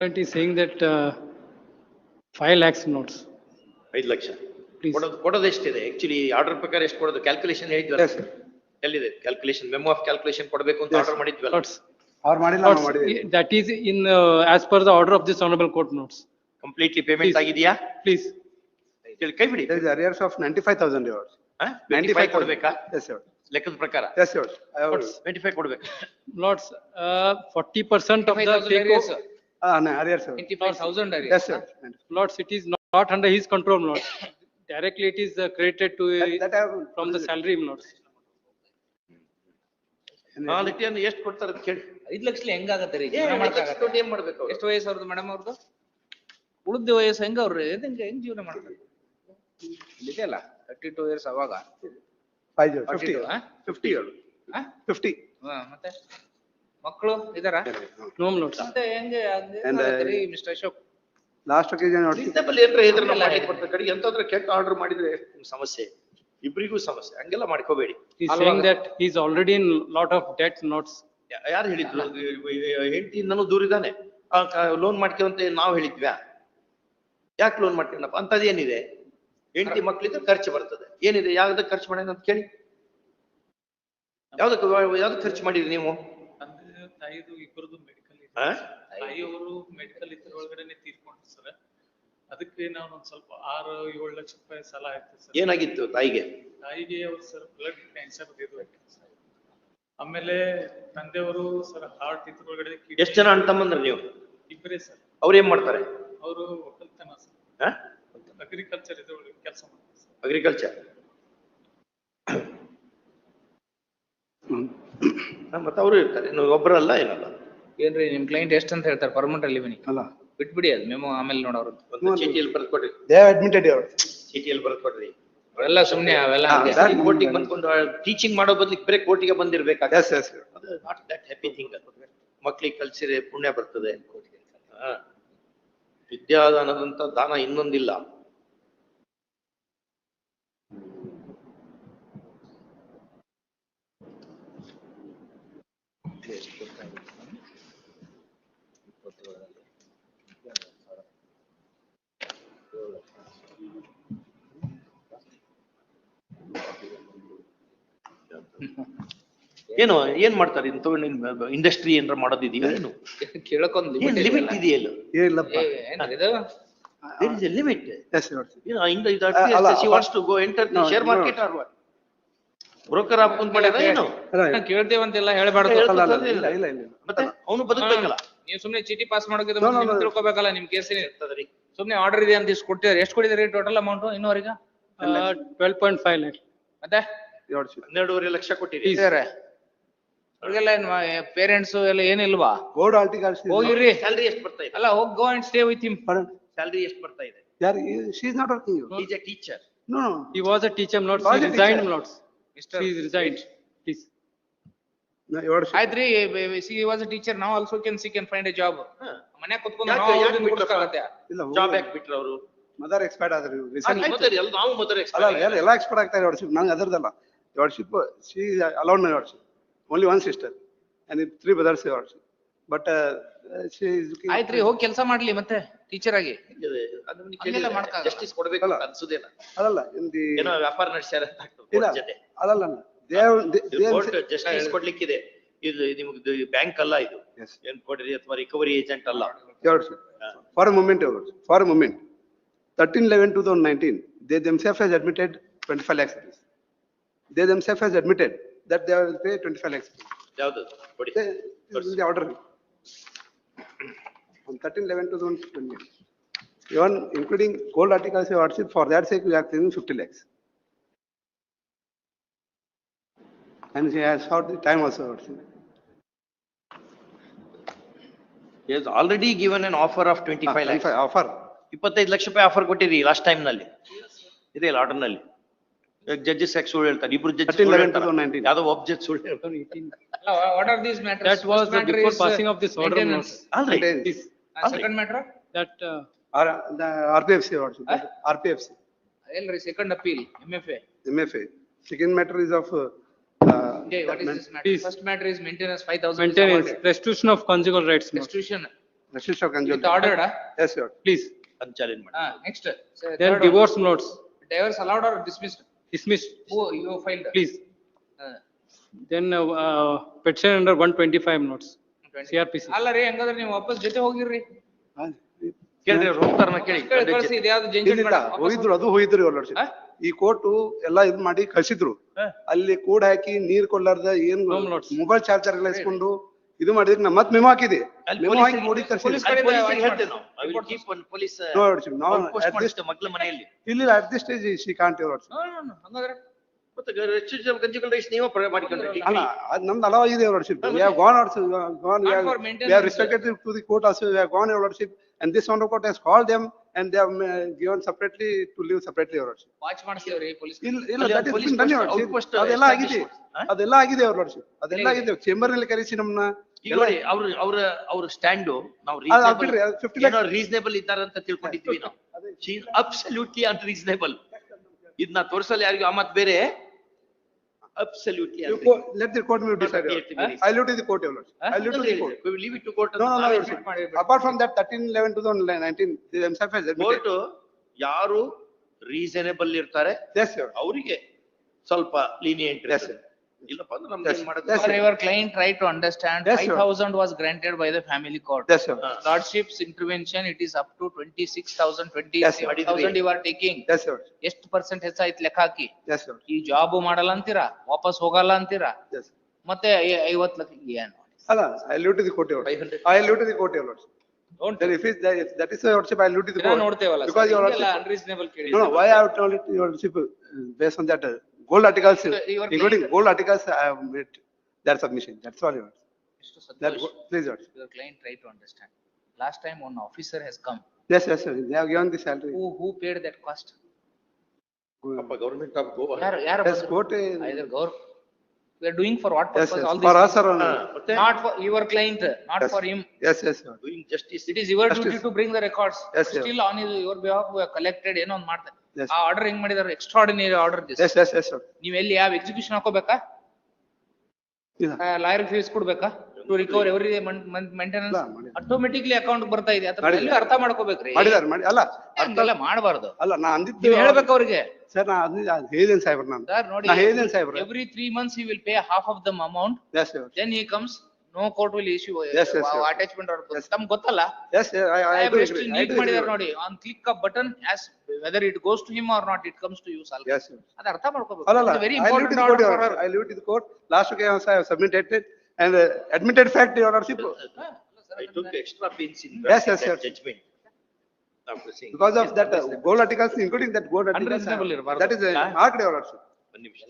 Is saying that uh, 5 lakhs notes, ಐದು lakh please. ಕೊಡೋದು ಕೊಡೋದು ಎಷ್ಟಿದೆ ಆಕ್ಚುಲಿ ಆರ್ಡರ್ ಪ್ರಕಾರ ಎಷ್ಟು ಕೊಡೋದು ಕ್ಯಾಲ್ಕುಲೇಷನ್ ಹೇಳಿದ್ವಲ್ಲ Yes, sir. ಎಲ್ಲಿದೆ ಕ್ಯಾಲ್ಕುಲೇಷನ್ ಮೆಮೋ ಆಫ್ ಕ್ಯಾಲ್ಕುಲೇಷನ್ ಕೊಡಬೇಕು ಅಂತ. ಆರ್ಡರ್ ಮಾಡಿದ್ವಲ್ಲ Lots, ಅವ್ರು ಮಾಡಿಲ್ಲ ನಾವು lots, that is in, uh, as per the order of this honorable court notes. Completely payment Please. ಆಗಿದೆಯಾ Please, ಹೇಳಿ ಕೈ ಬಿಡಿ There is arrears of ninety-five thousand yours. Twenty five ಕೊಡ್ಬೇಕಾ Yes, sir. ಲೆಕ್ಕದ ಪ್ರಕಾರ Yes, sir. I have, twenty five ಕೊಡ್ಬೇಕು lots, uh, forty percent of the 25,000 take, arrears, o- ಹಾ ನಾ ಅದೇ four thousand aari city is not under is control note directly it the created to from the salary notes ನಾಲ್ ಇಟಿ ಅಂದ್ರ ಎಷ್ಟ್ ಕೊಡ್ತಾರ ಕೇಳಿ. ಐದ್ ಲಕ್ಷಲಿ ಹೆಂಗ ರೀ? ರೀ ಟೊಟಿ ಏನ್ ಮಾಡ್ಬೇಕು ಎಷ್ಟ್ ವಯಸ್ಸು ಅವ್ರದ್ದು ಮೇಡಮ್ ಅವ್ರದು? ಉಳ್ದ ವಯಸ್ಸು ಹೆಂಗ ಅವ್ರ ಹೆಂಗ್ ಹಿಂಗ ಹೆಂಗ್ ಜೀವ್ನ ಮಾಡತ್ತೆ ಅಲಾ ತರ್ಟಿ ಟು ಇಯರ್ಸ್ ಅವಾಗ. ಫಿಫ್ಟಿ ಹಾ ಫಿಫ್ಟಿ ಮಕ್ಕಳು ಇದಾರ? ನೋಮ್ notes. ಮತ್ತೆ ಹೆಂಗೆ uh, mister Ashok? Last what- Reasonable ಏನ್ರ ಇದ್ರೆ ಮಾಡ್ಲಿಕ್ಕೆ ಬರ್ತದೆ ಕಡೆಗೆ ಎಂತಾದ್ರೂ ಕೆಟ್ಟ ಆರ್ಡರ್ ಮಾಡಿದ್ರೆ ಸಮಸ್ಯೆ. ಇಬ್ರಿಗೂ ಸಮಸ್ಯೆ. ಹಂಗೆಲ್ಲ ಮಾಡ್ಕೋಬೇಡಿ. He's saying is already lot of debt notes ಯಾರು ಹೇಳಿದ್ರು? ಹೆಂಡತಿಯಿಂದನೂ ದೂರ ಇದ್ದಾನೆ. ಲೋನ್ ಮಾಡ್ಕೊಂತ ನಾವು ಹೇಳಿದ್ವ್ಯಾ? ಯಾಕೆ ಲೋನ್ ಮಾಡ್ಕೊಂಡಪ್ಪ ಅಂತದೇನಿದೆ ಹೆಂಡತಿ ಮಕ್ಳಿದ್ರೆ ಖರ್ಚು ಬರ್ತದೆ. ಏನಿದೆ? ಯಾವ್ದಕ್ಕೆ ಖರ್ಚು ಮಾಡ್ಯಾನ ಅಂತ ಕೇಳಿ. ಯಾವ್ದಕ್ಕೆ ಯಾವ್ದಕ್ಕೆ ಖರ್ಚು ಮಾಡಿದ್ರಿ ನೀವು? ತಾಯಿದು ಇಬ್ಬರದು ಮೆಡಿಕಲ್ ಇದೆ? ತಾಯಿಯವರು ಮೆಡಿಕಲ್ ಇದ್ರೊಳಗಡೆನೆ ತೀರ್ಕೊಂಡ್ರು ಸರ್ ಅದಕ್ಕೆ ನಾವು ಒಂದ್ ಸ್ವಲ್ಪ ಆರು ಏಳು ಲಕ್ಷ ರೂಪಾಯಿ ಸಾಲ ಆಯ್ತು ಸರ್ ಏನಾಗಿತ್ತು ತಾಯಿಗೆ? ತಾಯಿಗೆ ಅವ್ರು ಸರ್ ಬ್ಲಡ್ ಕ್ಯಾನ್ಸರ್ ಇದು ಸರ್ ಆಮೇಲೆ ತಂದೆಯವರು ಸರ್ ಹಾರ್ಟ್ ಇದ್ರೊಳಗಡೆ ಒಳಗಡೆ ಎಷ್ಟು ಜನ ಅಣ್ಣ ತಮ್ಮಂದ್ರ ನೀವು? ಇಬ್ಬರೇ ಸರ್ ಅವ್ರು ಏನ್ ಮಾಡ್ತಾರೆ? ಅವರು ಒಕ್ಕಲ್ತನ ಸರ್ ಅಗ್ರಿಕಲ್ಚರ್ ಇದ್ರೊಳಗೆ ಕೆಲಸ ಮಾಡ್ತಾರೆ ಅಗ್ರಿಕಲ್ಚರ್ ಅಗ್ರಿಕಲ್ಚರ್ ಮತ್ತೆ ಅವರು ಇರ್ತಾರೆ. ನೀವು ಒಬ್ಬರಲ್ಲ ಏನಲ್ಲ. ಏನ್ರಿ ನಿಮ್ ಕ್ಲೈಂಟ್ ಎಷ್ಟ್ ಅಂತ ಹೇಳ್ತಾರೆ ಪರ್ಮನೆಂಟ್ ಲಿವಿನಿ ಅಲ್ಲ. ಬಿಟ್ಬಿಡಿ ಅದು ಮೆಮೋ ಆಮೇಲೆ ನೋಡೋರು ಒಂದು ಚೀಟಿಯಲ್ಲಿ ಬರ್ದು ಕೊಡ್ರಿ. ಅಡ್ಮಿಟೆಡ್ ಅವ್ರು. ಚೀಟಿಯಲ್ಲಿ ಬರ್ದು ಕೊಡ್ರಿ. ಅವೆಲ್ಲ ಸುಮ್ನೆ ಅವೆಲ್ಲ. ಕೋರ್ಟಿಗೆ ಬಂದ್ಕೊಂಡು ಟೀಚಿಂಗ್ ಮಾಡೋ ಬದ್ಲಿಕ್ ಬೇರೆ ಕೋರ್ಟಿಗೆ ಬಂದಿರ್ಬೇಕು. ಅದು ನಾಟ್ ದಟ್ ಹ್ಯಾಪಿ ಥಿಂಗ್ ಮಕ್ಳಿಗೆ ಕಲ್ಸಿದ್ರೆ ಪುಣ್ಯ ಬರ್ತದೆ. ವಿದ್ಯಾದಾನದಂತ ದಾನ ಇನ್ನೊಂದಿಲ್ಲ. ಏನು ಏನ್ ಮಾಡ್ತಾರೆ? ಇಂತ ಇಂಡಸ್ಟ್ರಿ ಏನಾರ ಮಾಡೋದಿದೆಯಾ? ಏನು? ಕೇಳಕ್ಕೊಂದ್ ಲಿಮಿಟ್ ಇದೆಯಲ್ಲ? ಇಲ್ಲಪ್ಪ broker there is a limit ಹಾಕೊಂಡ್ ಮಾಡ್ಯಾರ ಏನು? ಕೇಳ್ತೇವಂತೆಲ್ಲ ಹೇಳ್ಬಾರ್ದು. ಇಲ್ಲ, ಇಲ್ಲ, ಇಲ್ಲ. ಮತ್ತೆ ಅವನು ಬದುಕ್ಬೇಕಲ್ಲ? ನೀವು ಸುಮ್ನೆ ಚೀಟಿ ಪಾಸ್ ಮಾಡೋಕೆ. ತಿಳ್ಕೊಬೇಕಲ್ಲ ನಿಮ್ ಕೇಸಿನ ಇರ್ತದ್ರಿ. ಸುಮ್ನೆ ಆರ್ಡರ್ ಇದೆ ಅಂತ ಇಷ್ಟು ಕೊಟ್ಟಿದ್ದಾರೆ ಎಷ್ಟು ಕೊಟ್ಟಿದ್ದಾರೆ total amount ಇನ್ನೂವರೆಗೆ twelve point five lakh lakh. Yours. ಹನ್ನೆರಡೂವರೆ ಲಕ್ಷ ಕೊಟ್ಟಿರಿ. ಸರ್ ಅವ್ರಿಗೆಲ್ಲ ಏನ್ ಪೇರೆಂಟ್ಸ್ ಎಲ್ಲ ಏನಿಲ್ವಾ ಬೋರ್ಡ್ ಆರ್ಟಿಕಲ್ಸ್ ಹೋಗಿರಿ ಹೋಗಿರ್ರಿ ಸ್ಯಾಲ್ರಿ ಎಷ್ಟು ಬರ್ತಾ ಇದೆ? ಅಲ್ಲ ಹೋಗ್ go and stay with him salary ಎಷ್ಟು ಬರ್ತಾ ಇದೆ? ಯಾರು she is working is a teacher no no resigned teacher. notes. Mister- He resigned, please. No, yours. ಆಯ್ತ್ರಿ ಸಿ ವಾಸ್ ಟೀಚರ್ ನಾವು also can she can find a job ಹಾ. ಮನ್ಯಾಗ ಕುತ್ಕೊಂಡು ಯಾಕೆ- ನಾವು ಯಾಕೆ ಬಿಟ್ರು ಅವರು? ಮದರ್ ಎಕ್ಸ್ಪರ್ಟ್ ಆದ್ರೆ ರೀಸೆಂಟ್ ಮೊದಲು ಎಲ್ಲ ಎಕ್ಸ್ಪರ್ಟ್ ಆಗ್ತಾರೆ ಅಲ್ಲ ನಂಗೆ ಎಲ್ಲ ಎಲ್ಲ ಎಕ್ಸ್ಪೈರ್ಡ್ ಆಗ್ತಾರೆ ವಾಟ್ಶಿಪ್ ನಂಗೆ ಅದರದಲ್ಲ worship she allowed my worship only one sister and three brothers worship but she ಆಯ್ತ್ರಿ ಹೋಗಿ ಕೆಲಸ ಮಾಡ್ಲಿ ಮತ್ತೆ ಟೀಚರ್ ಆಗಿ. ಹಂಗೆಲ್ಲ ಮಾಡ್ಕಾಗಲ್ಲ. ಜಸ್ಟಿಸ್ ಕೊಡ್ಬೇಕು. ಅಂತ ಅನ್ಸುದೇನ? ಅದಲ್ಲ ಇನ್ ದಿ ಏನೋ ವ್ಯಾಪಾರ ನಡೆಸ್ಯಾರ ಅಂತ ಆಗ್ತದೆ ಇಲ್ಲ court ಜೊತೆ. ಅದಲ್ಲ ದೇವ್ ಕೋರ್ಟ್ ಜಸ್ಟಿಸ್ ಕೊಡ್ಲಿಕ್ಕಿದೆ. ಇದು ನಿಮ್ಗೆ ಬ್ಯಾಂಕ್ ಅಲ್ಲ ಇದು. Yes. ಏನ್ ಕೊಡ್ರಿ ಅಥವಾ ರಿಕವರಿ ಏಜೆಂಟ್ ಅಲ್ಲ? For a moment for a moment thirteen eleven two thousand nineteen they themselves has admitted twenty five lakhs rupees. They themselves has admitted that they will pay twenty five lakhs ಯಾವ್ದು ಕೊಡಿ They, this is the order. On thirteen eleven two thousand twenty. Even including gold articles of hardship, for that sake, we are claiming fifty lakhs. And she has sought the time also hardship. has already given an offer of twenty five lakhs Offer. ಇಪ್ಪತ್ತೈದು ಲಕ್ಷ ರೂಪಾಯಿ offer ಕೊಟ್ಟಿರಿ last time ನಲ್ಲಿ ಇದೆ ಅಲ್ಲ order ನಲ್ಲಿ judges ಯಾಕೆ ಸುಳ್ಳು ಹೇಳ್ತಾರೆ ಇಬ್ರು ಜಡ್ಜ್ 13, 11, 2019. ಯಾವ್ದೋ ಒಬ್ಬ ಜಡ್ಜ್ ಸುಳ್ಳು ಹೇಳ್ತಾರೆ ಅಲ್ಲ what are these matters That was the before passing of this order notes. ಅಲ್ರಿ Contains Please, second matter that, uh, R, the RPFC hardship, RPFC, ಎಲ್ರಿ second appeal M F A MFA. Second matter is of, uh, what is this matter Please. First matter is maintenance five thousand maintenance, restitution of conjugal rights notes. Restitution Registrar Kanjul. It's ordered, ah? Yes, your. Please. ಅದ್ challenge ಮಾಡಿ Ah, next. So, Then third one. divorce notes Divorce allowed or dismissed? Dismissed, Oh, you filed? please. Uh. Then uh, uh, petition under one twenty-five notes, 20. CRPC. ಅಲ್ಲ ರೀ ಹಂಗಾದ್ರೆ ನೀವು ವಾಪಸ್ ಜೊತೆ ಹೋಗಿರ್ರಿ ಕೇಳ್ರಿ ಅವ್ರು ಹೋಗ್ತಾರನ ಕೇಳಿ ಕಳ್ಸಿ, ಇದ್ಯಾವ್ದು. ವಾಪಸ್ ಹೋಗಿದ್ರು ಅದು ಹೋಗಿದ್ರು your lordship. ಈ ಕೋರ್ಟು ಎಲ್ಲ ಇದ್ ಮಾಡಿ ಕಳ್ಸಿದ್ರು ಅಲ್ಲಿ ಕೂಡ ಹಾಕಿ ನೀರ್ ಕೊಡ್ಲಾರ್ದ ಏನ್ ಮೊಬೈಲ್ ಚಾರ್ಜರ್ ಎಲ್ಲ ಇಸ್ಕೊಂಡು ಇದು ಮಾಡಿದ್ರೆ ನಮ್ಮ ಮತ್ತೆ ಮೆಮೋ ಹಾಕಿದೆ. ಮೆಮೋ ಹಾಕಿ ತರ್ಸಿ ಪೊಲೀಸ್ ಕಡೆ ನೋಡಿ ನಾವು ಇಲ್ಲ at this stage Srikanth ಅವರು ಹೇಳ್ತಾರೆ ನೋ ನೋ ಹಂಗಾದ್ರೆ. ಅಲ್ಲ ನಮ್ದು ಅಲವಾಗಿದೆ ಆಸ್ ಅಡ್ಸಿಪ್ gone ಅಡ್ಸಿಪ್ gone And this honorable court has called them and they have uh, given separately to live separately your lordship. Watch ಮಾಡಿಸ್ತೀವ್ರಿ police ಇಲ್ಲ ಇಲ್ಲ police been done, your post, lordship. ಅದೆಲ್ಲ ಆಗಿದೆ? ಅದೆಲ್ಲ ಆಗಿದೆ your lordship. ಅದೆಲ್ಲ ಆಗಿದೆ ಚೇಂಬರ್ನಲ್ಲಿ ಕರೆಸಿ ನಮ್ನ ಈಗ ನೋಡಿ ಅವ್ರ ಅವ್ರ ಅವ್ರ ಸ್ಟ್ಯಾಂಡ್ ನಾವು ಅದು ಅದು ಬಿಡ್ರಿ, ಅದು 50 ಏನೋ ರೀಸನೇಬಲ್ ಇದ್ದಾರಂತ ತಿಳ್ಕೊಂಡಿದ್ವಿ ನಾವು ಅಬ್ಸಲ್ಯೂಟ್ಲಿ ಅನ್ರೀಸನೇಬಲ್ ಇದನ್ನ ತೋರ್ಸಲ್ಲ ಯಾರಿಗೂ ಆ ಮತ್ ಬೇರೆ absolutely You co- let the court will decide. your. Huh? I look to the court, your lordship. I leave to the court. We will leave it to court. No, no, no, your lordship. Apart from that, thirteen eleven two thousand nineteen, they themselves has admitted. Court ಯಾರು reasonable ಇರ್ತಾರೆ Yes, sir. ಅವರಿಗೆ ಸ್ವಲ್ಪ lenient Yes, sir. ಇಲ್ಲಪ್ಪ ಅಂದ್ರೆ ನಮ್ಗೆ ಏನ್ ಮಾಡೋದು sir. your client try to understand, Yes, five sir. thousand was granted by the family court. Yes, your. Lordship's intervention, it is up to twenty-six thousand, Yes, twenty-seven thousand you are taking. Yes, your. ಎಷ್ಟು percent ಹೆಚ್ಚಾಯ್ತು ಲೆಕ್ಕ ಹಾಕಿ Yes, your. ಈ job ಮಾಡಲ್ಲ ಅಂತೀರಾ ವಾಪಸ್ ಹೋಗಲ್ಲ ಅಂತೀರಾ Yes. ಮತ್ತೆ ಐ- ಐವತ್ ಲಕ್ಷ ಏನು ಅಲ್ಲ, I leave to the court, 500. I leave to the court. Don't- Then if it, if that is your lordship, I leave the ದಿನ court. ನೋಡ್ತೇವಲ್ಲ Because your lordship, ಅನ್ರೀಸನೇಬಲ್ ಕೇಳಿ no, no, why I have told it your lordship, uh, based on that, uh, gold articles, So, your including client- gold articles, I have made their submission, that's all, your. lordship. ಎಷ್ಟು That, Santhosh. go- please, your. lordship. Your client try to understand. Last time one officer has come. Yes, yes, sir, they have given the salary. Who, who paid that cost? Government of Goa ಯಾರು, ಯಾರು Yes, ಬಂದ್ರು? court, uh, Either gov, we are doing for what yes, purpose? yes, All for these us, sir, things? only. ಮತ್ತೆ Not for your client, not Yes. for him. Yes, yes, sir. Doing justice It is your Justice. duty to bring the records. Yes, sir. Still on his- your behalf, we have collected ಏನೋ ಒಂದ್ ಮಾಡ್ತಾರೆ. Yes. ಆ order ಹೆಂಗ್ ಮಾಡಿದಾರೆ extraordinary order. Yes, yes, yes, sir. ನೀವ್ ಎಲ್ಲಿ ಯಾವ execution ಹಾಕೋಬೇಕಾ? ಇಲ್ಲ. ಲಾಯರ್ ಫೀಸ್ ಕೊಡ್ಬೇಕಾ? ಟು ರಿಕವರ್ ಎವ್ರಿ ಮೇಂಟೆನೆನ್ಸ್ ಇಲ್ಲ, ಮಾಡಿ. ಆಟೋಮೆಟಿಕ್ಲಿ ಅಕೌಂಟ್ ಬರ್ತಾ ಇದೆ ಅದ್ರ ಮಾಡಿದ್ದಾರೆ. value ಅರ್ಥ ಮಾಡ್ಕೋಬೇಕ್ರಿ. ಮಾಡಿದಾರೆ, ಮಾಡಿ, ಅಲ್ಲ, ಹಂಗೆಲ್ಲ ಮಾಡಬಾರ್ದು. ಅಲ್ಲ, ನಾ ಅಂದಿದ್ದು. ನೀವ್ ಹೇಳ್ಬೇಕು ಅವ್ರಿಗೆ. ಸರ್, ನಾ ಅಂದಿದ್ದು ಅದ್ ಹೇಳಿದ್ದೇನೆ ಸಾಹೇಬ್ರ ನಾನು. ಸರ್ ನೋಡಿ. ಹೇಳಿದ್ದೇನೆ ಸಾಹೇಬ್ರ. Every three months you will pay half of the amount yes sir then he comes, no court will issue Yes, yes, yes. attachment or ತಮ್ಗ್ ಗೊತ್ತಲ್ಲ? Yes, sir, I, I do ಎಷ್ಟು agree. I ನೀಟ್ do ಮಾಡಿದಾರೆ agree. ನೋಡಿ on click of button as whether it goes to him or not it comes to you salary. Yes, sir. ಅದ್ ಅರ್ಥ ಮಾಡ್ಕೋಬೇಕು. ಅಲ್ಲ, ಅಲ್ಲ, It's a very I leave important to the court, order your for her. honor. I leave to the court. Last week I also have submitted it and uh, admitted fact, your honorship, I took extra pains in Yes, drafting yes, that sir. judgment. After seeing. because of that uh, gold articles, including that gold articles. Unreasonable uh, ಇರ್ಬಾರ್ದು. That is uh, ಹಾ? marked, your honorship. ಒಂದ್ ನಿಮಿಷ.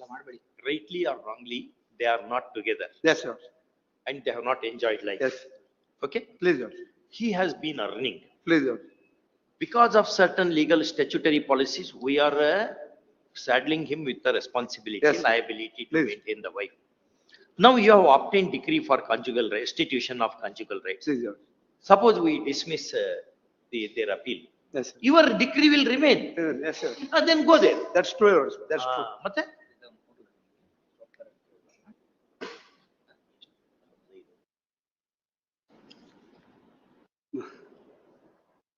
Rightly or wrongly, they are not together Yes, sir. and they have not enjoyed life. Yes, Okay? please, your, He has been earning. please, your. Because of certain legal statutory policies, we are uh, saddling him with the responsibility, Yes. liability to Please. maintain the wife. Now you have obtained decree for conjugal restitution of conjugal rights. Please, your. Suppose we dismiss uh, the, their appeal. Yes, sir. Your decree will remain. Uh, Yes, sir. Uh, Then go there. That's true. That's true. ಆ,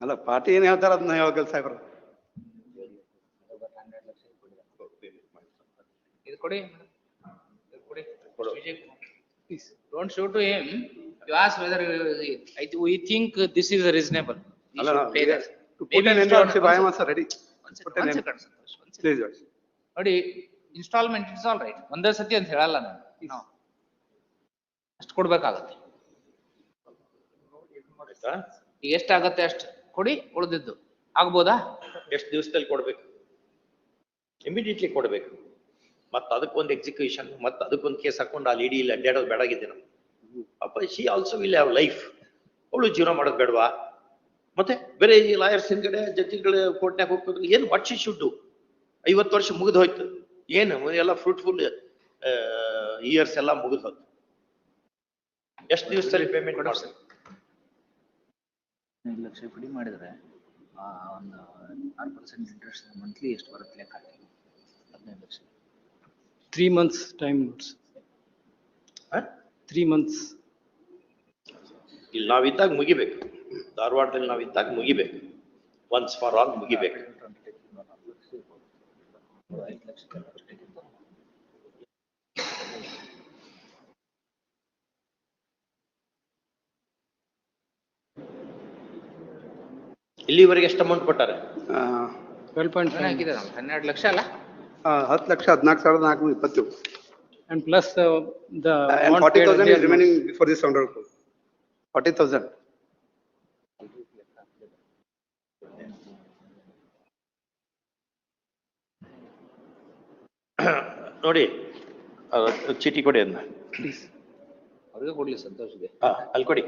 ಅಲ್ಲ party ಏನ್ ಹೇಳ್ತಾರ ಅದನ್ನ ಯಾವ ಕೆಲಸ ಇವರು don't show to him you as whether I we think this is reasonable ಅಲ್ಲ to put in ಮಾಸ್ ರೆಡಿ ಪುಟ್ ಇನ್ ನೋಡಿ ಇನ್ಸ್ಟಾಲ್ಮೆಂಟ್ ಇಸ್ ಆಲ್ ರೈಟ್ ಒಂದೇ ಸತಿ ಅಂತ ಹೇಳಲ್ಲ ನಾನು. ಅಷ್ಟು ಕೊಡ್ಬೇಕಾಗತ್ತೆ. ಎಷ್ಟಾಗತ್ತೆ ಅಷ್ಟು? ಕೊಡಿ ಉಳಿದಿದ್ದು ಆಗ್ಬೋದಾ ಎಷ್ಟು ದಿವಸದಲ್ಲಿ ಕೊಡ್ಬೇಕು? ಇಮಿಡಿಯೇಟ್ಲಿ ಕೊಡ್ಬೇಕು. ಮತ್ತೆ ಅದಕ್ಕೊಂದು ಎಕ್ಸಿಕ್ಯೂಷನ್, ಮತ್ತೆ ಅದಕ್ಕೊಂದು ಕೇಸ್ ಹಾಕೊಂಡು ಅಲ್ಲಿ ಲೇಡಿ ಇಲ್ಲಿ ಅಡ್ಡಾಡೋದು ಬೇಡಾಗಿದೆ. ಅಪ್ಪ she also will have life. ಅವಳು ಜೀವನ ಮಾಡೋದು ಬೇಡವಾ? ಮತ್ತೆ ಬೇರೆ ಈ ಲಾಯರ್ಸ್ ಹಿಂದ್ಗಡೆ ಜಡ್ಜಿಗಳ ಕೋರ್ಟ್ನಾಗ ಹೋಗ್ಬೇಕು ಏನು ವಾಟ್ ಶಿ ಶುಡ್ ಡು? ಐವತ್ತು ವರ್ಷ ಮುಗಿದು ಹೋಯ್ತು. ಏನು ಎಲ್ಲ ಫ್ರೂಟ್ಫುಲ್ ಇಯರ್ಸ್ ಎಲ್ಲ ಮುಗಿದು ಹೋಯ್ತು. ಎಷ್ಟು ದಿವಸದಲ್ಲಿ ಪೇಮೆಂಟ್ ಮಾಡ್ಬೇಕು? ಹದಿನೈದು ಲಕ್ಷ ಪಡಿ ಮಾಡಿದರೆ ಆ ಒಂದು ಆರು ಪರ್ಸೆಂಟ್ ಇಂಟ್ರೆಸ್ಟ್ ಮಂತ್ಲಿ ಎಷ್ಟು ಬರುತ್ತೆ ಲೆಕ್ಕ ಹಾಕಿ ಹದಿನೈದು lakh. Three months time three months. ಇಲ್ಲಿ ನಾವಿದ್ದಾಗ ಮುಗಿಬೇಕು. ಧಾರವಾಡದಲ್ಲಿ ನಾವಿದ್ದಾಗ ಮುಗಿಬೇಕು. ಒನ್ಸ್ ಫಾರ್ ಆಲ್ ಮುಗಿಬೇಕು. ಇಲ್ಲಿವರೆಗೆ ಎಷ್ಟು ಅಮೌಂಟ್ ಕೊಟ್ಟಾರೆ? five. ಹನ್ನೆರಡು ಲಕ್ಷ ಅಲ್ಲ? ಹತ್ತು ಲಕ್ಷ ಹದಿನಾಲ್ಕು ಸಾವಿರದ ನಾಲ್ಕು ಇಪ್ಪತ್ತು and plus the the. Thousand amount forty paid thousand is thousand remaining before this hundred crore. ನೋಡಿ ಚೀಟಿ ಕೊಡಿ ಅದನ್ನ ಅವ್ರಿಗೆ ಕೊಡ್ಲಿ ಸಂತೋಷಗೆ ಹಾ ಅಲ್ಲಿ ಕೊಡಿ.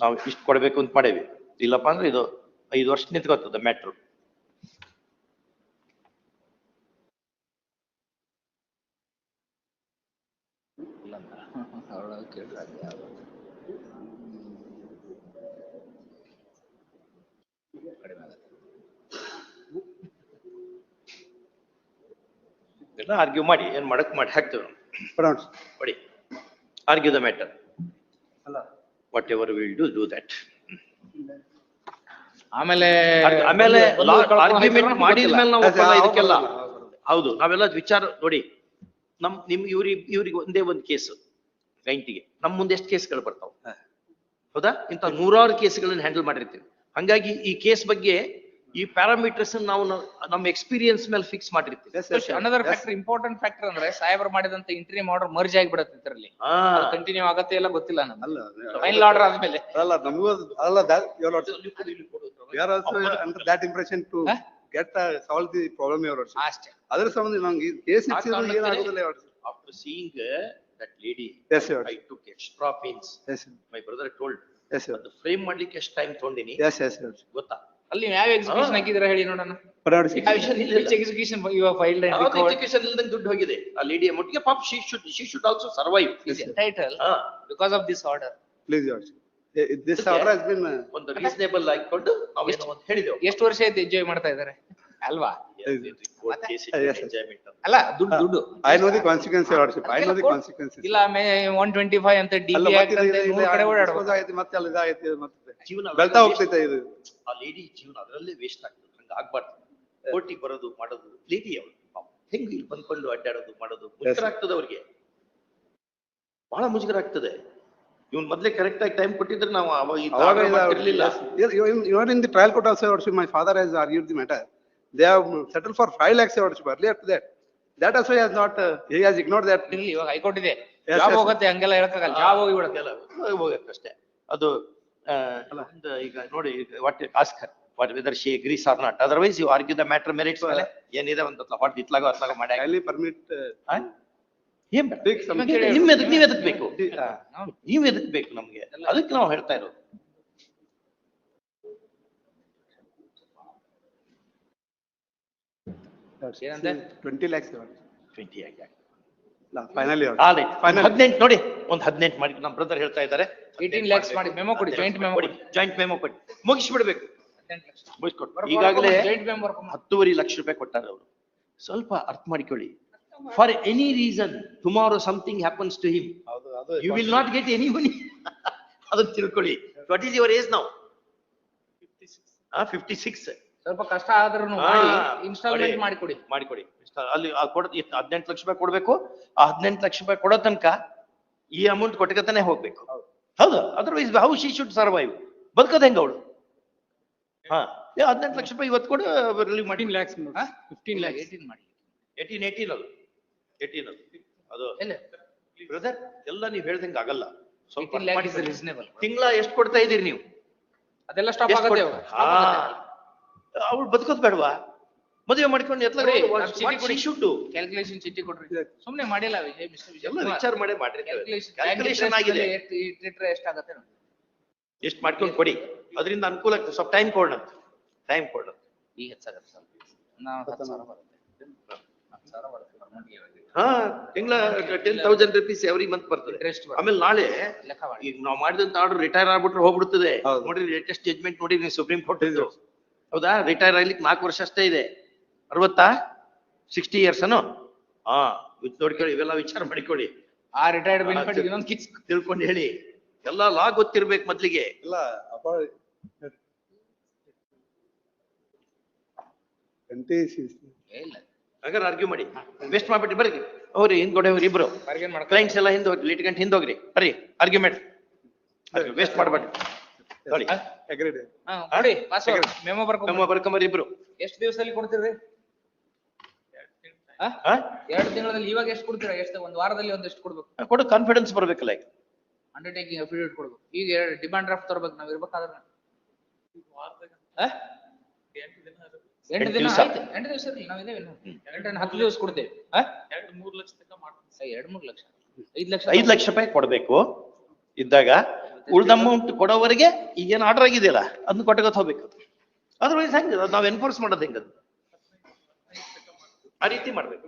ನಾವು ಇಷ್ಟು ಕೊಡ್ಬೇಕು ಅಂತ ಮಾಡೇವಿ. ಇಲ್ಲಪ್ಪ ಅಂದ್ರೆ ಇದು ಐದು ವರ್ಷ ನಿಂತ್ಕೋತದ ಮ್ಯಾಟ್ರು ಅವ್ರ ಕೇಳಿದ್ರೆ ಅದು ಯಾವ್ದು? ಕಡಿಮೆ ಆಗುತ್ತೆ. ಎಲ್ಲ ಆರ್ಗ್ಯೂ ಮಾಡಿ ಏನ್ ಮಾಡಕ್ ಮಾಡಿ ಹಾಕ್ತೇವೆ ನಾವು. Pronounce. ಕೊಡಿ ಆರ್ಗ್ಯೂ ದ ಮ್ಯಾಟರ್ ಅಲ್ಲ. Whatever will do do that ಆಮೇಲೆ ಆಮೇಲೆ ಬಂದು ಆರ್ಗ್ಯುಮೆಂಟ್ ಹೋಗ್ತಾರೋ ಮಾಡಿದ ಮೇಲೆ ನಾವು ಇದಕ್ಕೆಲ್ಲ. ಹೌದು ನಾವೆಲ್ಲ ವಿಚಾರ ನೋಡಿ ನಮ್ ನಿಮ್ ಇವ್ರಿಗೆ ಇವ್ರಿಗೆ ಒಂದೇ ಒಂದು ಕೇಸ್ ಕ್ಲೈಂಟಿಗೆ ನಮ್ ಮುಂದೆ ಎಷ್ಟು ಕೇಸ್ಗಳು ಬರ್ತಾವ? ಹೌದಾ? ಇಂತ ನೂರಾರು ಕೇಸ್ಗಳನ್ನ ಹ್ಯಾಂಡಲ್ ಮಾಡಿರ್ತೀವಿ. ಹಂಗಾಗಿ ಈ ಕೇಸ್ ಬಗ್ಗೆ ಈ ಪ್ಯಾರಾಮೀಟರ್ಸ್ ನಾವು ನಮ್ಮ ಎಕ್ಸ್ಪೀರಿಯನ್ಸ್ ಮೇಲೆ ಫಿಕ್ಸ್ ಮಾಡಿರ್ತೀವಿ. ಅನದರ್ ಫ್ಯಾಕ್ಟರ್ ಇಂಪಾರ್ಟೆಂಟ್ ಫ್ಯಾಕ್ಟರ್ ಅಂದ್ರೆ ಸಾಯಬರ್ ಮಾಡಿದಂತ ಇಂಟ್ರಿ ಆರ್ಡರ್ ಮರ್ಜ್ ಆಗಿಬಿಡತ್ತೆ ಇದರಲ್ಲಿ. ಕಂಟಿನ್ಯೂ ಆಗತ್ತೆ ಇಲ್ಲ ಗೊತ್ತಿಲ್ಲ ನಮ್ಗೆ. ಅಲ್ಲ. ಫೈನಲ್ ಆರ್ಡರ್ ಆದ್ಮೇಲೆ. ಅಲ್ಲ, ನಮಗೂ ಅಲ್ಲ, that Huh? get, uh, solve the problem, your worship. ಅಷ್ಟೇ. ಅದ್ರ ಸಂಬಂಧ ನಂಗೆ ಈ ಕೇಸ್ ಇಟ್ಸಿದ್ರು ಏನಾಗುದಿಲ್ಲ, after seeing that lady yes your I. Took extra pains yes. My brother told yes your frame ಮಾಡ್ಲಿಕ್ಕೆ ಎಷ್ಟು ಟೈಮ್ ತಗೊಂಡಿನಿ? ಎಸ್ ಯೆಸ್ your ಗೊತ್ತಾ? ಅಲ್ಲಿ ಯಾವ ಎಕ್ಸಿಕ್ಯೂಷನ್ ಹಾಕಿದ್ರೆ ಹೇಳಿ ನೋಡೋಣ. ಎಕ್ಸಿಕ್ಯೂಷನ್ ಫೈಲ್ ಎಜುಕೇಶನ್ ಇಲ್ದಂಗೆ ದುಡ್ಡು ಹೋಗಿದೆ. ಆ ಲೇಡಿ ಅಮೌಂಟ್ಗೆ pop she should she should also survive title because of this order please your this has been, uh, ಒಂದು ರೀಸನೇಬಲ್ ಆಗಿಕೊಂಡು ಒಂದು ಹೇಳಿದೆವು. ಎಷ್ಟು ವರ್ಷ ಆಯ್ತು ಎಂಜಾಯ್ ಮಾಡ್ತಾ ಇದಾರೆ ಅಲ್ವಾ? ಅಲ್ಲ ದುಡ್ಡು ದುಡ್ಡು. I know the consequences your worship. I know the consequences. ಇಲ್ಲ ಮೇ ಒನ್ ಟ್ವೆಂಟಿ ಫೈವ್ ಅಂತ ಡಿ ಅಲ್ಲ, ಬಿ ಮತ್ತೆ ಮೂರು ಕಡೆ ಇದು ಓಡಾಡ್ಬೇಕು ಮತ್ತೆ ಅಲ್ಲಿ ಇದಾಗೈತೆ, ಮತ್ತೆ. ಜೀವನ ಬೆಳ್ತಾ ಹೋಗ್ತೈತೆ ಇದು. ಆ ಲೇಡಿ ಜೀವನ ಅದರಲ್ಲೇ ವೇಸ್ಟ್ ಆಗ್ತದೆ. ಹಂಗ ಆಗ್ಬಾರ್ದು. ಕೋರ್ಟಿಗೆ ಬರೋದು ಮಾಡೋದು ಲೇಡಿ ಅವರು. ಹೆಂಗ್ ಇಲ್ಲಿ ಬಂದ್ಕೊಂಡು ಅಡ್ಡಾಡೋದು ಮಾಡೋದು? ಮುಜುಗರ ಆಗ್ತದೆ ಅವ್ರಿಗೆ. ಬಹಳ ಮುಜುಗರ ಆಗ್ತದೆ. ಇವ್ನ್ ಮೊದ್ಲೇ ಕರೆಕ್ಟ್ ಆಗಿ ಟೈಮ್ ಕೊಟ್ಟಿದ್ರೆ ನಾವು ಅವಾಗ ಇರಲಿಲ್ಲ your in the trial court you- my father has the the court They have settled for 5 lakhs, your worship, earlier to that. That also he has not, uh, he has ignored that. ಇರ್ಲಿ ಇವಾಗ high court ಇದೆ. Yes, job yes. ಹೋಗತ್ತೆ ಹಂಗೆಲ್ಲ ಹೇಳಕ್ಕಾಗಲ್ಲ job ಹೋಗಿ ಬಿಡತ್ತೆ ಎಲ್ಲ. ಹೋಗಕ್ಕಷ್ಟೇ ಅದು ಆ, ಒಂದು ಈಗ ನೋಡಿ what ask her what whether she agrees or not otherwise you argue the matter merits ಮೇಲೆ. ಏನಿದೆ ಒಂದು ವಾಟ್ ಇತ್ಲಾಗೋ ಅತ್ಲಾಗೋ ಮಾಡಿ Kindly permit, uh, ಏನ್ ಬೇಡ? Take some- ನಿಮ್- ನಿಮ್ ಎದಕ್ ನೀವ್ ಎದಕ್ ಬೇಕು? Uh, ಹೌದು. ನೀವ್ ಎದಕ್ ಬೇಕು ನಮ್ಗೆ? ಅದಕ್ಕೆ ನಾವು ಹೇಳ್ತಾ ಇರೋದು. Lakhs, your worship. Twenty final. ಹದಿನೆಂಟು ನೋಡಿ ಒಂದ್ ಹದಿನೆಂಟು ಮಾಡಿ ನಮ್ಮ ಬ್ರದರ್ ಹೇಳ್ತಾ ಇದ್ದಾರೆ. 18 lakhs ಮಾಡಿ, memo ಕೊಡಿ, joint memo ಕೊಡಿ. ಜಾಯಿಂಟ್ ಮೆಮೋ ಕೊಡಿ. ಮುಗಿಸ್ಬಿಡ್ಬೇಕು. ಮುಗಿಸ್ಕೊಟ್ಟು. ಈಗಾಗಲೇ ಹತ್ತುವರೆ ಲಕ್ಷ ರೂಪಾಯಿ ಕೊಟ್ಟಾರೆ ಅವರು. ಸ್ವಲ್ಪ ಅರ್ಥ ಮಾಡಿಕೊಳ್ಳಿ. For any reason tomorrow something happens to him ಅದು you will not get any money ಅದನ್ನ ತಿಳ್ಕೊಳ್ಳಿ. ವಾಟ್ ಈಸ್ ಯುವರ್ ಏಜ್ ನಾವು ಫಿಫ್ಟಿ ಸಿಕ್ಸ್ ಸ್ವಲ್ಪ ಕಷ್ಟ ಆದ್ರೂ ಮಾಡಿ ಇನ್ಸ್ಟಾಲ್ಮೆಂಟ್ ಮಾಡಿಕೊಡಿ ಮಾಡಿ ಕೊಡಿ ಮಾಡಿಕೊಡಿ. ಅಲ್ಲಿ ಕೊಡ ಹದಿನೆಂಟು ಲಕ್ಷ ರೂಪಾಯಿ ಕೊಡ್ಬೇಕು. ಆ ಹದಿನೆಂಟು ಲಕ್ಷ ರೂಪಾಯಿ ಕೊಡೋ ತನಕ ಈ ಅಮೌಂಟ್ ಕೊಟ್ಟಕತಾನೆ ಹೋಗ್ಬೇಕು. ಹೌದು. Otherwise how she should survive ಬದುಕದ ಹೆಂಗ ಅವಳು? ಹಾ ಹದಿನೆಂಟು ಲಕ್ಷ ರೂಪಾಯಿ ಇವತ್ತು ಕೊಡು ರಿಲೀವ್ ಮಾಡಿ. Lakhs fifteen lac. 18 ಮಾಡಿ. ಏಯ್ಟೀನ್ ಏಯ್ಟೀನ್ ಅದು. ಏಯ್ಟೀನ್ ಅದು. ಅದು. ಎಲ್ಲ? ಬ್ರದರ್ ಎಲ್ಲ ನೀವು ಹೇಳ್ದಂಗ ಆಗಲ್ಲ. ಸ್ವಲ್ಪ 18 lakh is reasonable. ತಿಂಗಳ ಎಷ್ಟು ಕೊಡ್ತಾ ಇದೀರಿ ನೀವು? ಅದೆಲ್ಲ ಸ್ಟಾಪ್ ಆಗುತ್ತೆ ಆಗತ್ತೆ ಹಾ ಅವಳು ಬದುಕೋದ್ ಬೇಡವಾ? ಮದುವೆ ಮಾಡ್ಕೊಂಡು ನಾನ್ ಕೊಡಿ. ಕ್ಯಾಲ್ಕುಲೇಷನ್ ಚೀಟಿ ಕೊಡ್ರಿ. ಸುಮ್ನೆ ಮಾಡಿಲ್ಲ ಎಲ್ಲ ವಿಚಾರ ಮಾಡೇ ಮಾಡ್ರಿ ಕ್ಯಾಲ್ಕುಲೇಷನ್ ಆಗಿದೆ. ಎಷ್ಟಾಗತ್ತೆ ನೋಡಿ. ಎಷ್ಟು ಮಾಡ್ಕೊಂಡು ಕೊಡಿ. ಅದರಿಂದ ಅನುಕೂಲ ಆಗ್ತದೆ. ಸ್ವಲ್ಪ ಟೈಮ್ ಕೊಡೋಣ ಟೈಮ್ ಕೊಡೋಣ. ಈ ಹೆಚ್ಚಾಗತ್ತೆ. ಹಾ ತಿಂಗಳ ten thousand rupees every month ಬರ್ತದೆ. ಬರುತ್ತೆ. ಆಮೇಲೆ ನಾಳೆ ಲೆಕ್ಕ ಮಾಡಿ. ಈಗ ನಾವು ಮಾಡಿದಂತ ಆರ್ಡರ್ ರಿಟೈರ್ ಆಗ್ಬಿಟ್ರೆ ಹೋಗ್ಬಿಡ್ತದೆ. ನೋಡಿ ಲೇಟೆಸ್ಟ್ ಜಜ್ಮೆಂಟ್ ನೋಡಿ ನೀವು ಸುಪ್ರೀಂ ಕೋರ್ಟ್ ಇದ್ದು ಹೌದಾ? ರಿಟೈರ್ ಆಗ್ಲಿಕ್ಕೆ ನಾಲ್ಕು ವರ್ಷ ಅಷ್ಟೇ ಇದೆ. ಅರವತ್ತಾ? ಸಿಕ್ಸ್ಟಿ ಇಯರ್ಸ್ ಅನು ಹಾ ಇದ್ ನೋಡ್ಕೊಳ್ಳಿ ಇವೆಲ್ಲ ವಿಚಾರ ಮಾಡಿಕೊಳ್ಳಿ. ಆ ರಿಟೈರ್ಡ್ ಬೆನಿಫಿಟ್ ಇನ್ನೊಂದು ಕಿಚ್ ತಿಳ್ಕೊಂಡು ಹೇಳಿ. ಎಲ್ಲ ಲಾ ಗೊತ್ತಿರ್ಬೇಕು ಮೊದ್ಲಿಗೆ ಇಲ್ಲ ಇಲ್ಲ. ಹಾಗಾದ್ರೆ ಆರ್ಗ್ಯೂ ಮಾಡಿ. ವೇಸ್ಟ್ ಮಾಡ್ಬಿಟ್ಟು ಬರ್ರಿ. ಹೋಗ್ರಿ ಹಿಂದ್ಗಡೆ ಹೋಗ್ರಿ ಇಬ್ರು. ಕ್ಲೈಂಟ್ಸ್ ಎಲ್ಲ ಹಿಂದೆ ಹೋಗ್ರಿ ಲಿಟಿಗಂಟ್ ಹಿಂದೆ ಹೋಗ್ರಿ. ಬರ್ರಿ ಆರ್ಗ್ಯುಮೆಂಟ್ ವೇಸ್ಟ್ ಮಾಡ್ಬೇಡಿ ನೋಡಿ ಅಗ್ರೀಡ್ ಹಾ ಕೊಡಿ ಪಾಸ್ವರ್ಡ್ ಮೆಮೊ ಬರ್ಕೊಂಡ್ ನಮ್ಮ ಬರ್ಕೊಂಬರ್ರಿ ಇಬ್ರು. ಎಷ್ಟು ದಿವಸದಲ್ಲಿ ಕೊಡ್ತೀರಿ? ಹಾ ಹಾ ಎರಡು ತಿಂಗಳಲ್ಲಿ ಇವಾಗ ಎಷ್ಟು ಕೊಡ್ತೀರಾ? ಎಷ್ಟು ಒಂದು ವಾರದಲ್ಲಿ ಒಂದೆಷ್ಟು ಕೊಡ್ಬೇಕು? ಕೊಡು ಕಾನ್ಫಿಡೆನ್ಸ್ ಬರ್ಬೇಕು ಈಗ ಅಂಡರ್ಟೇಕಿಂಗ್ ಅಫಿಡೇವಿಟ್ ಕೊಡ್ಬೇಕು. ಈಗ ಎರಡು ಡಿಮಾಂಡ್ ಡ್ರಾಫ್ಟ್ ತರ್ಬೇಕು ನಾವ್ ಇರ್ಬೇಕಾದ್ರೆ. ಹಾ? ಎಂಟು ಎಂಟು ದಿನ ದಿವ್ಸ. ಆಯ್ತು. ಎಂಟು ದಿವಸ ಇರ್ಲಿ ನಾವ್ ಇದೇವೆ ಇನ್ನು. ಎಂಟು ಹತ್ತು ದಿವಸ ಕೊಡ್ತೇವೆ. ಹಾ ಎರಡು ಮೂರು ಲಕ್ಷ ತನಕ ಮಾಡ್ತೀವಿ. ಏ, ಎರಡ್ ಮೂರ್ ಲಕ್ಷ. ಐದ್ ಲಕ್ಷ ಐದ್ ಲಕ್ಷ ರೂಪಾಯಿ ಕೊಡ್ಬೇಕು. ಇದ್ದಾಗ ಉಳ್ದ ಅಮೌಂಟ್ ಕೊಡೋವರೆಗೆ ಈಗೇನು ಆರ್ಡರ್ ಆಗಿದೆಯಲ್ಲ ಅದನ್ನ ಕೊಟ್ಟಗತ್ ಹೋಗ್ಬೇಕು. ಅದ್ರವೈಸ್ ಹೆಂಗ ನಾವ್ ಎನ್ಫೋರ್ಸ್ ಮಾಡೋದು ಹೆಂಗದು ಆ ರೀತಿ ಮಾಡ್ಬೇಕು.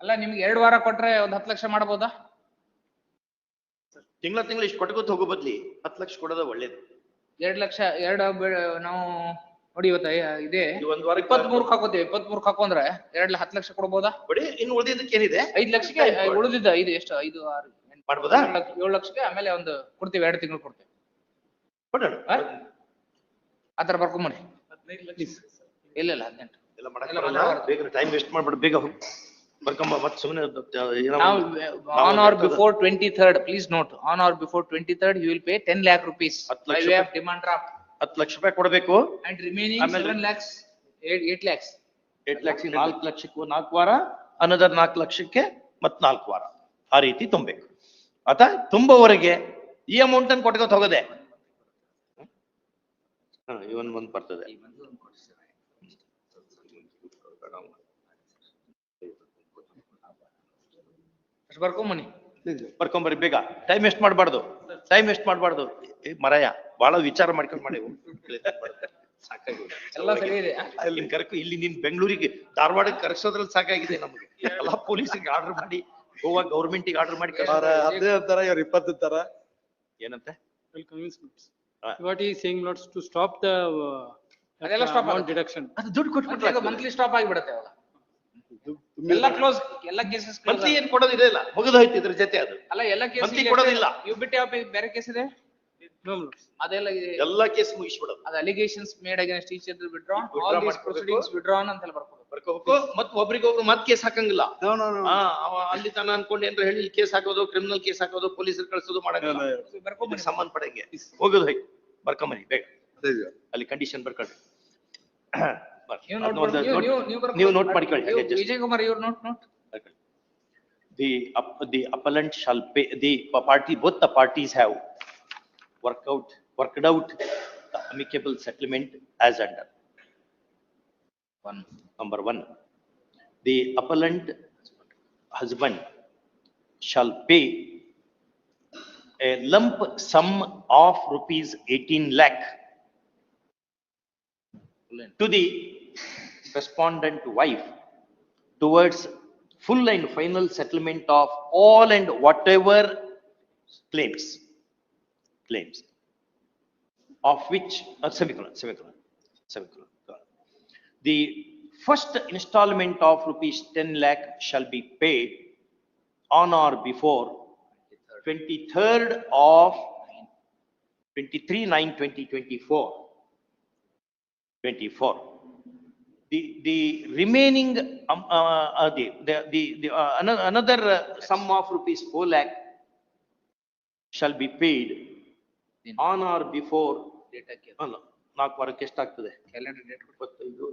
ಅಲ್ಲ ನಿಮ್ಗೆ ಎರಡು ವಾರ ಕೊಟ್ರೆ ಒಂದ್ ಹತ್ತು ಲಕ್ಷ ಮಾಡ್ಬೋದಾ? ತಿಂಗಳ ತಿಂಗಳ ಇಷ್ಟು ಕೊಟ್ಟಗತ್ ಹೋಗೋ ಬದ್ಲಿ ಹತ್ತು ಲಕ್ಷ ಕೊಡೋದು ಒಳ್ಳೇದು. ಎರಡ್ ಲಕ್ಷ ಎರಡು ನಾವು ನೋಡಿ ಇವತ್ತ ಇದೆ. ಒಂದ್ ವಾರ ಇಪ್ಪತ್ತ್ ಮೂರ್ಕ್ ಹಾಕೋತೀವಿ ಇಪ್ಪತ್ತ್ ಮೂರ್ಕ್ ಹಾಕೊಂಡ್ರೆ ಎರಡ್ ಹತ್ತು ಲಕ್ಷ ಕೊಡ್ಬೋದಾ? ಕೊಡಿ ಇನ್ನು ಉಳಿದಿದ್ದಕ್ಕೆ ಏನಿದೆ ಐದ್ ಲಕ್ಷಕ್ಕೆ ಉಳಿದಿದ್ದ ಐದು ಎಷ್ಟು ಐದು ಆರು? ಮಾಡ್ಬೋದಾ? ಏಳು ಲಕ್ಷ- ಏಳು ಲಕ್ಷಕ್ಕೆ ಆಮೇಲೆ ಒಂದು ಕೊಡ್ತೀವಿ ಎರಡು ತಿಂಗಳು ಕೊಡ್ತೀವಿ. ಕೊಡೋಣ. ಆ? ಥರ ಲಕ್ಷ. ಇಲ್ಲ ಇಲ್ಲ ಹದಿನೆಂಟು. ಎಲ್ಲ ಮಾಡಕ್ ಎಲ್ಲ ಬರಲ್ಲ. ಮಾಡಕ್ ಬೇಗ ಟೈಮ್ ವೇಸ್ಟ್ ಮಾಡ್ಬಿಡು ಬೇಗ ಹೋಗಿ. ಬರ್ಕೊಂಬ ಮತ್ತೆ ಸುಮ್ಮನೆ on on before twenty third please note on or before twenty third you will pay ten lakh rupees demand draft ಹತ್ತು ಲಕ್ಷ ರೂಪಾಯಿ ಕೊಡಬೇಕು. And remaining seven lakhs eight lakhs eight lakhs ನಾಲ್ಕು ಲಕ್ಷಕ್ಕೂ ನಾಲ್ಕು ವಾರ ಅನದರ್ ನಾಲ್ಕು ಲಕ್ಷಕ್ಕೆ ಮತ್ ನಾಲ್ಕು ವಾರ. ಆ ರೀತಿ ತುಂಬಬೇಕು. ಆತ ತುಂಬವರೆಗೆ ಈ ಅಮೌಂಟ್ ಅನ್ನು ಕೊಟ್ಕೊತ ಹೋಗದೆ. ಇವನ್ ಬಂದ್ ಬರ್ತದೆ. ಅಷ್ಟ್ ಬರ್ಕೊಂಬನಿ. ಬರ್ಕೊಂಬರಿ ಬೇಗ. ಟೈಮ್ ವೇಸ್ಟ್ ಮಾಡ್ಬಾರ್ದು. ಟೈಮ್ ವೇಸ್ಟ್ ಮಾಡ್ಬಾರ್ದು. ಏ, ಮರಯ ಬಹಳ ವಿಚಾರ ಮಾಡ್ಕೊಂಡು ಮಾಡಿ. ನಿನ್ ಇಲ್ಲಿ ನೀನ್ ಬೆಂಗಳೂರಿಗೆ ಧಾರವಾಡಕ್ಕೆ ಕರೆಸೋದ್ರಲ್ಲಿ ಸಾಕಾಗಿದೆ ನಮ್ಗೆ. ಎಲ್ಲಾ ಪೊಲೀಸಿಗೆ ಆರ್ಡರ್ ಮಾಡಿ. ಗೋವಾ ಗೌರ್ಮೆಂಟಿಗೆ ಆರ್ಡರ್ ಮಾಡಿ. ಅವ್ರ ಹದಿನೈದು ತರ ಇವ್ರ ಇಪ್ಪತ್ತು ತರ ಏನಂತೆ Will convince me. Ah. What he is saying not to stop the uh, ಅದೆಲ್ಲ stop amount ಆಗುತ್ತೆ. deduction. ಅದು ದುಡ್ಡು ಕೊಟ್ಬಿಟ್ರೆ ಮಂತ್ಲಿ ಸ್ಟಾಪ್ ಆಗಿಬಿಡುತ್ತೆ ಅವಾಗ. ಎಲ್ಲ ಕ್ಲೋಸ್, ಎಲ್ಲ ಕೇಸಸ್ ಮಂತ್ಲಿ ಏನ್ ಕೊಡೋದಿದೆ ಇಲ್ಲ ಮುಗಿದೋಯ್ತು ಇದ್ರ ಜೊತೆ ಅದು ಅಲ್ಲ ಎಲ್ಲ ಕೇಸ್ monthly ಕೊಡೋದಿಲ್ಲ. ಯು ಬಿಟ್ಟು ಯಾವ ಬೇರೆ ಕೇಸ್ ಇದೆ? No, no. ಅದೆಲ್ಲ ಇದೆ. ಎಲ್ಲಾ ಕೇಸ್ ಮುಗಿಸ್ಬಿಡೋದು ಅದು allegations made against each other withdrawn Withdraw all these ಮಾಡ್ಕೊಬೇಕು. ಪ್ರೊಸೀಡಿಂಗ್ಸ್ ವಿಡ್ರಾನ್ ಅಂತ ಎಲ್ಲ ಬರ್ಕೋಬೇಕು ಬರ್ಕೋಬೇಕು ಮತ್ ಒಬ್ರಿಗೊಬ್ರು ಮತ್ ಕೇಸ್ ಹಾಕಂಗಿಲ್ಲ. No, no, no. ಆ, ಅವ ಅಲ್ಲಿ ತನ ಅನ್ಕೊಂಡು ಏನ್ರ ಹೇಳಿ ಕೇಸ್ ಹಾಕೋದು ಕ್ರಿಮಿನಲ್ ಕೇಸ್ ಹಾಕೋದು ಪೊಲೀಸರು ಕಳ್ಸೋದು ಮಾಡಂಗಿಲ್ಲ. ಬರ್ಕೊಂಡು ಸಮಾನ್ ಪಡೆಗೆ ಹೋಗೋದು ಹೈ ಬರ್ಕೊಂಬನಿ ಬೇಗ. ಅದೇ ಇದು. ಅಲ್ಲಿ ಕಂಡೀಷನ್ ಬರ್ಕೊಳ್ರಿ. ನೀವು ನೋಟ್ ಒಂದು ನೀವು note- ನೀವು ನೀವು ಬರ್ಕೊಳ್ಳಿ. ನೀವು ನೋಟ್ ಮಾಡ್ಕೊಳ್ಳಿ ಹಾಗೆ just ವಿಜಯ್ ಕುಮಾರ್ ಇವ್ರು note note the The up- the appellant shall pay, the party, both the parties have worked out, worked out the amicable settlement as under. One Number one, the appellant husband shall pay a lump sum of rupees eighteen lakh to the respondent wife towards full and final settlement of all and whatever claims, claims, of which, uh, semicolon, semicolon, semicolon the first installment of rupees 10 lakh shall be paid on or before 23rd of 23 9 2024 24 the the remaining um, uh, uh the the, the uh, another uh, sum of rupees 4 lakh shall be paid on or before data oh, ನಾಲ್ಕು ವಾರಕ್ಕೆ ಎಷ್ಟಾಗ್ತದೆ calendar date ಇಪ್ಪತ್ತೈದು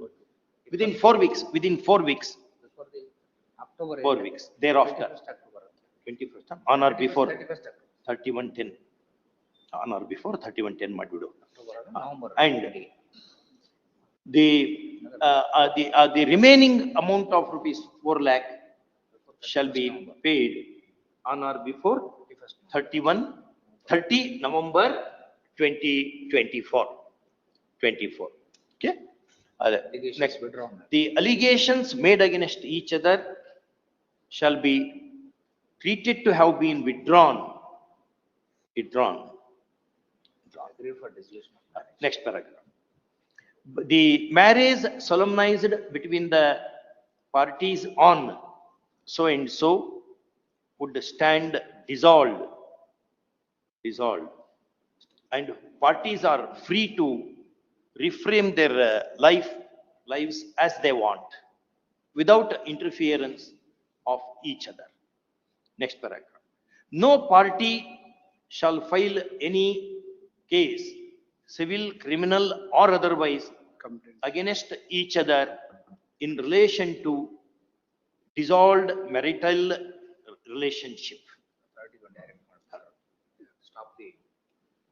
within four weeks within four weeks October four weeks thereafter twenty first on or before thirty one ten on or before thirty one ten ಮಾಡಿಬಿಡು and the the the remaining amount of rupees four lakh shall be paid on or before thirty one thirty November twenty twenty four 24 okay. allegations next. withdrawn. the allegations made against each other shall be treated to have been withdrawn. Withdrawn. Next paragraph. The marriage solemnized between the parties on so and so would stand dissolved. Dissolved. And parties are free to reframe their uh, life, lives as they want, without interference of each other. Next paragraph. No party shall file any case, civil, criminal, or otherwise, against each other in relation to dissolved marital relationship.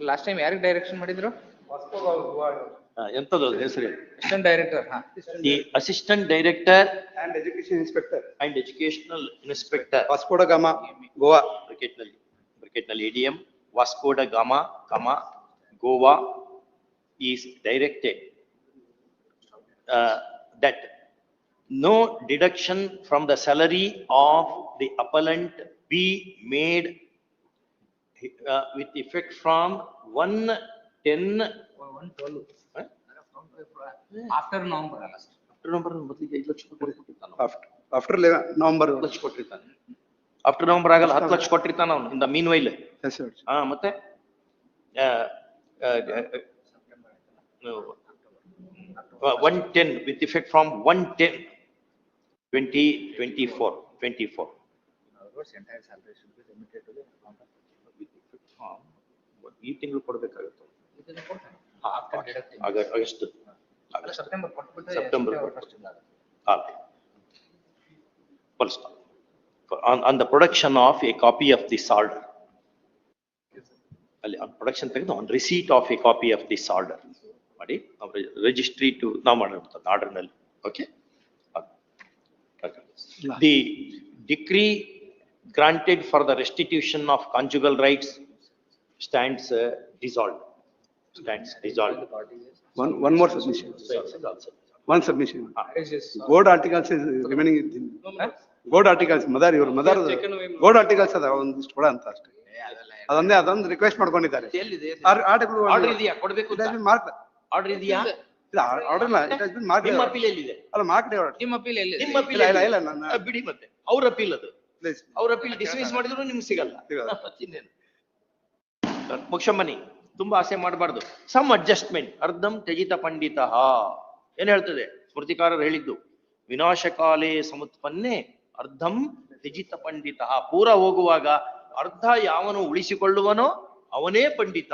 Last time ಯಾರಿಗೆ direction ಮಾಡಿದ್ರು? ಎಂತದ್ದು ಹೆಸರು assistant director assistant director and education inspector and educational inspector Vasco da Gama Goa ಬ್ರಿಕೆಟ್ನಲ್ಲಿ ಬ್ರಿಕೆಟ್ನಲ್ಲಿ ADM Vasco da Gama cum Goa is directed that no deduction from the salary of the appellant be made uh, with effect from one ten, One twelve. Huh? After November ಅಲ್ಲ sir. November ಮೊದಲಿಗೆ ಐದು ಲಕ್ಷ ರೂಪಾಯಿ ಕೊಟ್ಟಿರ್ತಾನೆ ಅವ್ನು. After, after eleven, November. ಹತ್ತು ಲಕ್ಷ ಕೊಟ್ಟಿರ್ತಾನೆ. After November ಆಗಲ್ಲ ಹತ್ತು ಲಕ್ಷ ಕೊಟ್ಟಿರ್ತಾನ ಅವನು ಇಂದ ಮೀನ್ ವೈಲ್ Yes, sir. ಹಾ ಮತ್ತೆ one ten with effect from one ten twenty twenty four twenty four In other words, entire salary should be remitted to the account of. ಈ ತಿಂಗಳು ಕೊಡ್ಬೇಕಾಗುತ್ತೆ It is important. After deducting. ಆಗ- August ಅಲ್ಲ, September ಕೊಟ್ಬಿಟ್ಟು. September September ಕೊಟ್ಟು. first ಇಂದ ಆಗುತ್ತೆ. Full stop. For- On, on the production of a copy of this order. ಅಲ್ಲಿ on production ತೆಗೆದು on receipt of a copy of this order. ಮಾಡಿ, registry to, ನಾವು ಮಾಡಿರ್ತಾರೆ order ನಲ್ಲಿ, okay? Okay. The decree granted for the restitution of conjugal rights stands uh, dissolved. Stands dissolved. One, one more submission. One submission. Ah, uh, Board articles is remaining. in- Board articles, mother, ಇವ್ರ mother, taken away. board articles ಅದ ಒಂದಿಷ್ಟು ಕೊಡ ಅಂತ ಅಷ್ಟೇ. ಅದೊಂದೇ ಅದೊಂದು request ಮಾಡ್ಕೊಂಡಿದ್ದಾರೆ. ಎಲ್ಲಿದೆ? ಆರ್ಟಿಕಲ್. Order ಇದೆಯಾ? ಕೊಡ್ಬೇಕು been. Order ಇದೆಯಾ? ಇಲ್ಲ, ಆರ್ಡರ್ ಇಲ್ಲ, it has been marked. ನಿಮ್ಮ ಅಪೀಲ್ ಎಲ್ಲಿದೆ? ಅಲ್ಲ, marked order. ನಿಮ್ಮ ಅಪೀಲ್ ಎಲ್ಲಿದೆ? ನಿಮ್ಮ ಅಪೀಲ್ ಇಲ್ಲ, ಇಲ್ಲ? ಇಲ್ಲ, ನನ್ನ- ಬಿಡಿ ಮತ್ತೆ. ಅವ್ರ ಅಪೀಲ್ ಅದು. Please. ಅವ್ರ ಅಪೀಲ್ ಡಿಸ್ಮಿಸ್ ಮಾಡಿದ್ರು ನಿಮ್ಗೆ ಸಿಗಲ್ಲ. ಸಿಗಲ್ಲ. ಇನ್ನೇನು? ಮುಖ್ಯಮನಿ ತುಂಬಾ ಆಸೆ ಮಾಡಬಾರ್ದು. ಸಮ್ ಅಡ್ಜಸ್ಟ್ಮೆಂಟ್ ಅರ್ಧಂ ತ್ಯಜಿತ ಪಂಡಿತ ಏನ್ ಹೇಳ್ತದೆ? ಸ್ಮೃತಿಕಾರರು ಹೇಳಿದ್ದು. ವಿನಾಶಕಾಲೇ ಸಮತ್ಪನ್ನೆ ಅರ್ಧಂ ತ್ಯಜಿತ ಪಂಡಿತ ಪೂರ ಹೋಗುವಾಗ ಅರ್ಧ ಯಾವನು ಉಳಿಸಿಕೊಳ್ಳುವನೋ ಅವನೇ ಪಂಡಿತ.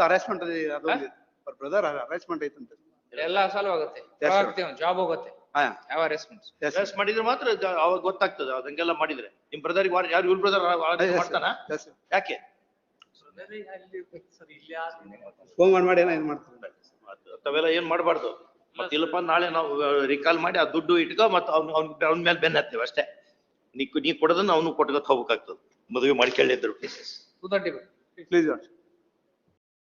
ಅರೆಸ್ಟ್ಮೆಂಟ್ brother harassment ಐತಂತೆ. ಎಲ್ಲ ಸಾಲ್ವ್ ಆಗುತ್ತೆ. ಜಾಬ್ ಹೋಗುತ್ತೆ. ಹಾ, ಯಾವ ರೆಸ್ಪಾನ್ಸ್? S sir. ಮಾಡಿದ್ರೆ ಮಾತ್ರ ಜ- ಅವಾಗ ಗೊತ್ತಾಗ್ತದೆ ಅದಂಗೆಲ್ಲ ಮಾಡಿದ್ರೆ. ನಿಮ್ ಬ್ರದರ್ ಯಾರು ಇವ್ರ ಬ್ರದರ್. ಮಾಡ್ತಾನ. ಯಾಕೆ? ಫೋನ್ ಮಾಡಿ ಮಾಡಿ ಏನೋ ಇದು ಮಾಡ್ತಾರೆ. ತಾವೆಲ್ಲ ಏನ್ ಮಾಡಬಾರ್ದು? ಮತ್ತೆ ಇಲ್ಲಪ್ಪ ನಾಳೆ ನಾವು ರಿಕಾಲ್ ಮಾಡಿ ಆ ದುಡ್ಡು ಇಟ್ಕೊ ಮತ್ತೆ ಅವ್ನ ಅವ್ನ ಅವ್ನ ಮೇಲೆ ಬೆನ್ನ ಹತ್ತೇವೆ ಅಷ್ಟೇ. ನೀ ನೀ ಕೊಡೋದನ್ನ ಅವನು ಕೊಟ್ಕೊತ ಹೋಗ್ಬೇಕಾಗ್ತದೆ. ಮದುವೆ ಮಾಡ್ಕೊಳ್ಳಿದ್ರು ಪ್ಲೀಸ್ ಪ್ಲೀಸ್